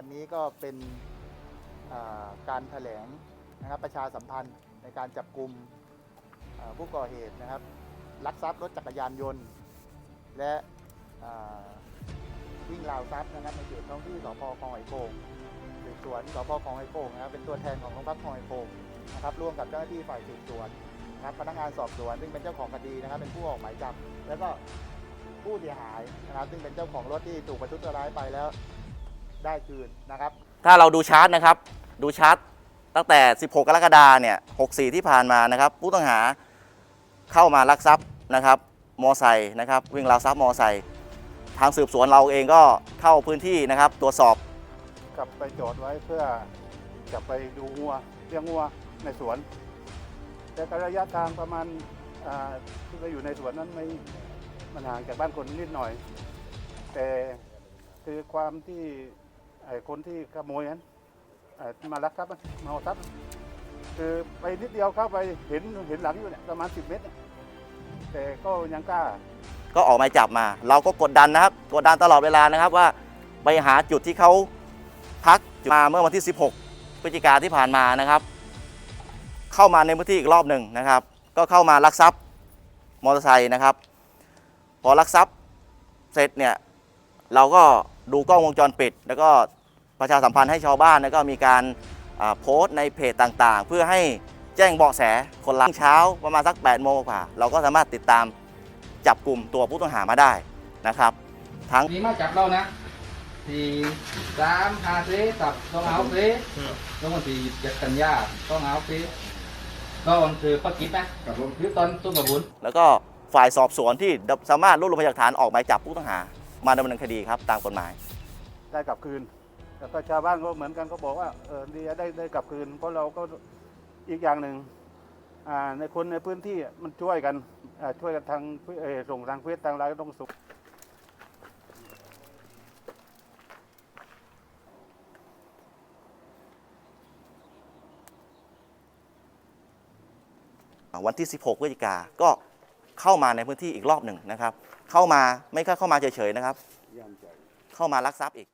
วันนี้ก็เป็นการแถลงนะครับประชาสัมพันธ์ในการจับกลุ่มผู้ก่อเหตุนะครับลักทรัพย์รถจักรยานยนต์ และวิ่งราวทรัพย์นะครับในเขตท้องที่สพคลองไหโป่งสืบสวนสพคลองไหโป่งนะครับเป็นตัวแทนของโรงพักคลองไหโป่งนะครับร่วมกับเจ้าหน้าที่ฝ่ายสืบสวนนะครับพนักงานสอบสวนซึ่งเป็นเจ้าของคดีนะครับเป็นผู้ออกหมายจับแล้วก็ผู้เสียหายนะครับซึ่งเป็นเจ้าของรถที่ถูกประทุษร้ายไปแล้ว ได้คืนนะครับ ถ้าเราดูชาร์ตนะครับ ดูชาร์ตตั้งแต่ 16 กรกฎาเนี่ย 64 ที่ผ่านมานะครับ ผู้ต้องหาเข้ามาลักทรัพย์นะครับมอไซค์นะครับ วิ่งราวทรัพย์มอไซค์ทางสืบสวนเราเองก็เข้าพื้นที่นะครับ ตรวจสอบกลับไปจอดไว้เพื่อจะไปดูงัวเลี้ยงงัวในสวน แต่ระยะทางประมาณที่เราอยู่ในสวนนั้นไม่มันห่างจากบ้านคนนิดหน่อย แต่คือความที่ ไอ้คนที่ขโมยนั้นเอ่อมาลักทรัพย์อะมาเอาทรัพย์คือไปนิดเดียวเข้าไปเห็นเห็นหลังอยู่เนี่ยประมาณ 10 เมตรเนี่ยแต่ก็ยังกล้า ก็ออกหมายจับมา เราก็กดดันนะครับ กดดันตลอดเวลานะครับว่าไปหาจุดที่เขาพักมาเมื่อวันที่ 16พฤศจิกาที่ผ่านมานะครับ เข้ามาในพื้นที่อีกรอบหนึ่งนะครับ ก็เข้ามาลักทรัพย์มอเตอร์ไซค์นะครับ พอลักทรัพย์เสร็จเนี่ยเราก็ดูกล้องวงจรปิด แล้วก็ ประชาสัมพันธ์ให้ชาวบ้านแล้วก็มีการอ่าโพสต์ในเพจต่างๆ เพื่อให้แจ้งเบาะแสคนร้ายเช้าประมาณสัก8โมงกว่า เราก็สามารถติดตามจับกลุ่มตัวผู้ต้องหามาได้นะครับ ทั้งนี่มาจับเรานะที่สามห้าเซกับต้องเอาเซต้องวันที่เจ็ดกันยาต้องเอาเซก็วันคือปักกิจนะกับผมคือตอนตุ้มกระบุนแล้วก็ฝ่ายสอบสวนที่สามารถรวบรวมพยานหลักฐานออกหมายจับผู้ต้องหา มาดำเนินคดีครับตามกฎหมาย ได้กลับคืน แล้วก็ชาวบ้านก็เหมือนกันก็บอกว่าเออดีได้ได้กลับคืน เพราะเราก็อีกอย่างหนึ่งอ่าในคนในพื้นที่มันช่วยกันช่วยกันทางส่งทางเฟซทางไลน์ต้องสุขวันที่ 16พฤศจิกาก็เข้ามาในพื้นที่อีกรอบหนึ่งนะครับ เข้ามาไม่แค่เข้ามาเฉยๆนะครับ เข้ามาลักทรัพย์อีก